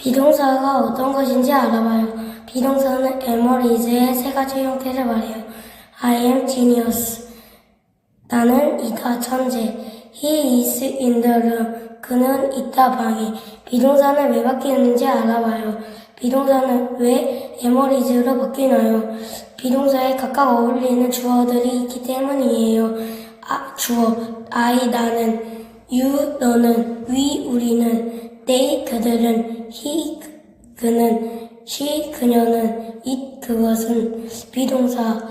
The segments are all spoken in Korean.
비동사가 어떤 것인지 알아봐요. 비동사는 에머리즈의 세 가지 형태를 말해요. I am genius. 나는 이다 천재. He is in the room. 그는 있다 방에. 비동사는 왜 바뀌는지 알아봐요. 비동사는 왜 에머리즈로 바뀌나요? 비동사에 각각 어울리는 주어들이 있기 때문이에요. 아, 주어 I 나는 you 너는 we 우리는 they 그들은 he 그는 she 그녀는 it 그것은 비동사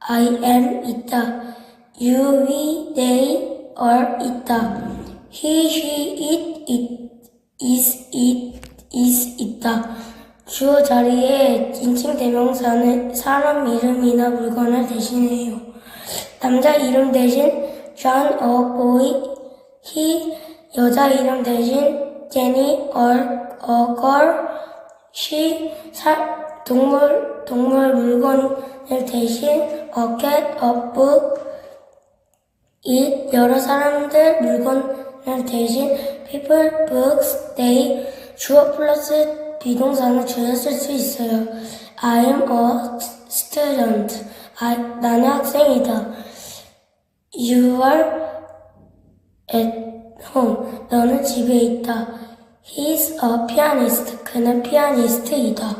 I am 있다. you we they are 있다. he she it it is it is 있다. 주어 자리에 인칭 대명사는 사람 이름이나 물건을 대신해요. 남자 이름 대신 John a boy, he 여자 이름 대신 Or a girl, she 사, 동물 동물 물건을 대신 a book, it 여러 사람들 물건을 대신 people, books, they 주어 플러스 비동사는 줄여 쓸수 있어요. I am a student. I, 나는 학생이다. You are at home. 너는 집에 있다. He's a pianist. 그는 피아니스트이다.